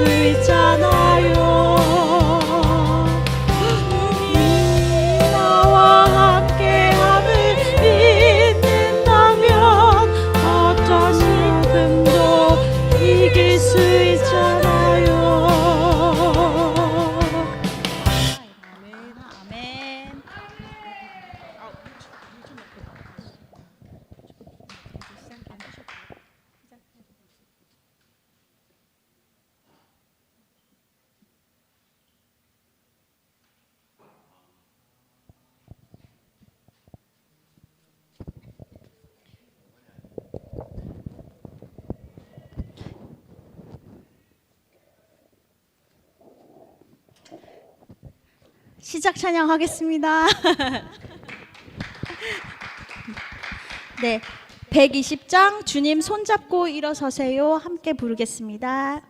sweet 시작 찬양하겠습니다. 네. 120장 주님 손잡고 일어서세요 함께 부르겠습니다.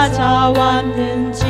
찾아왔는지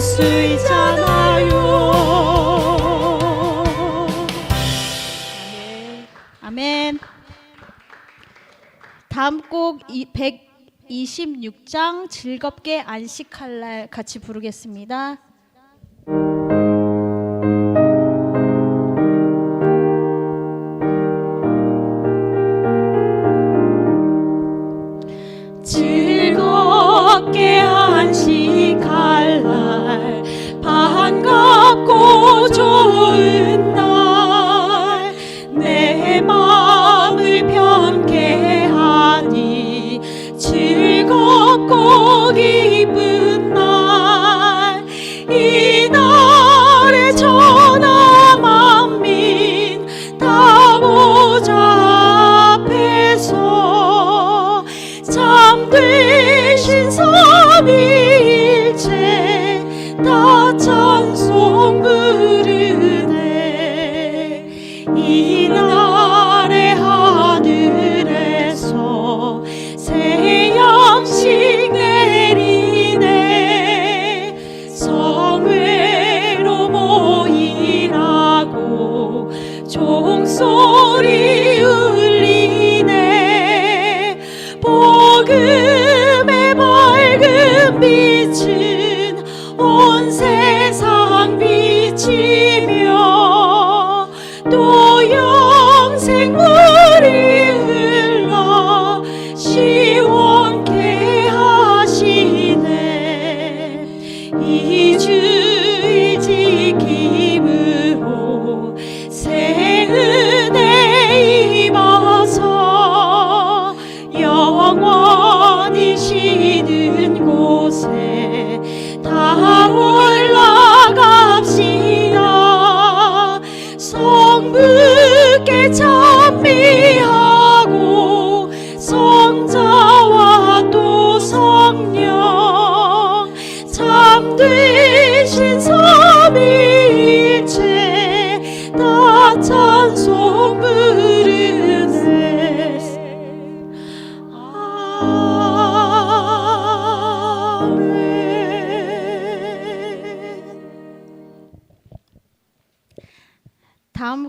수 있잖아요. 아멘. 다음 곡 126장 즐겁게 안식할날 같이 부르겠습니다. You.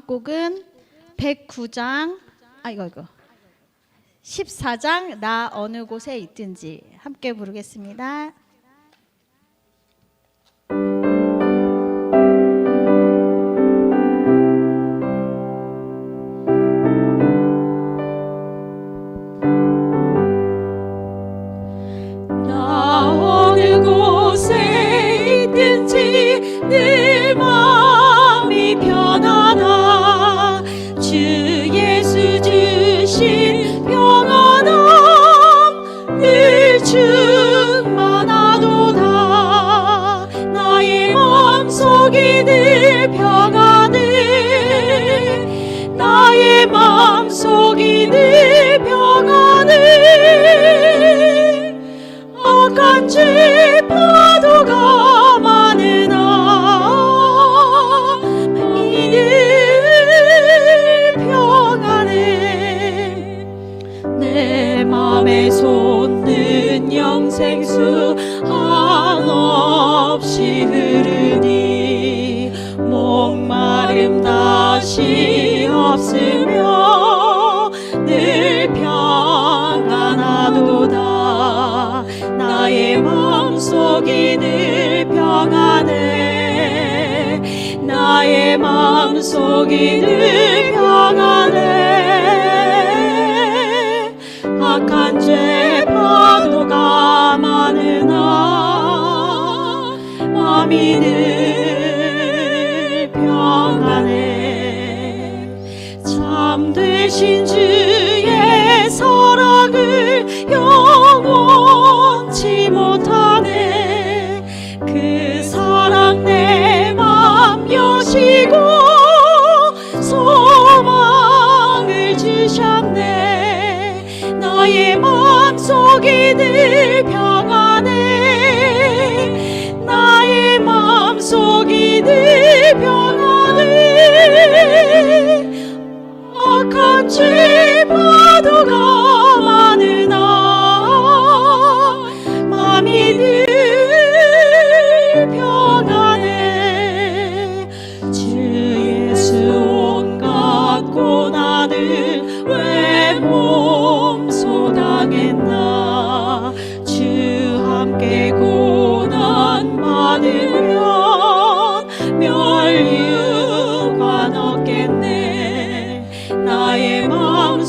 곡은 109장 아 이거 이거 14장 나 어느 곳에 있든지 함께 부르겠습니다. 있으며 늘 평안하도다. 나의 마음속이 늘 평안해. 나의 마음속이 늘 평안해. 악한 죄 파도가 많으나. 마음이 心智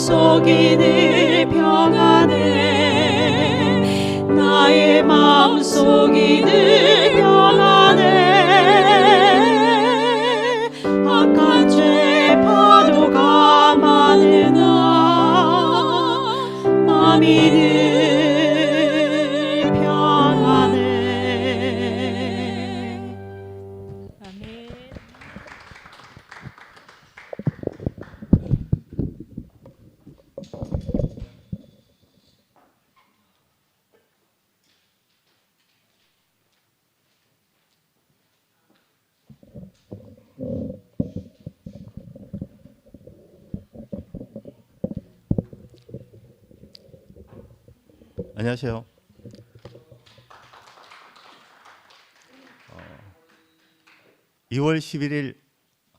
늘 평안해 나의 마음 속이 늘 평안해 악한 죄 파도가 많으나 마음이 안녕하세요. 어, 2월 11일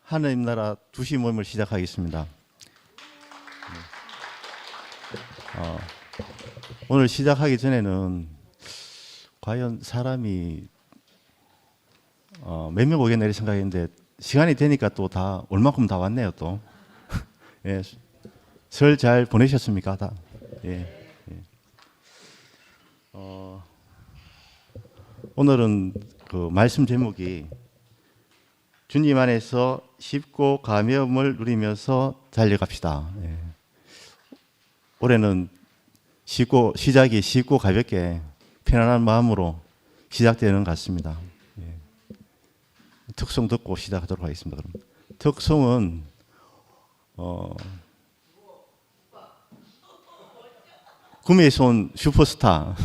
하나님 나라 두시 모임을 시작하겠습니다. 네. 어, 오늘 시작하기 전에는 과연 사람이 어, 몇명 오겠나 생각했는데 시간이 되니까 또 다 얼마큼 다 왔네요 또. 예, 설잘 보내셨습니까 다? 예. 오늘은 그 말씀 제목이 주님 안에서 쉽고 감염을 누리면서 달려갑시다. 예. 올해는 쉽고 시작이 쉽고 가볍게 편안한 마음으로 시작되는 것 같습니다. 예. 특송 듣고 시작하도록 하겠습니다. 그럼 특송은 어, 구미에서 온 슈퍼스타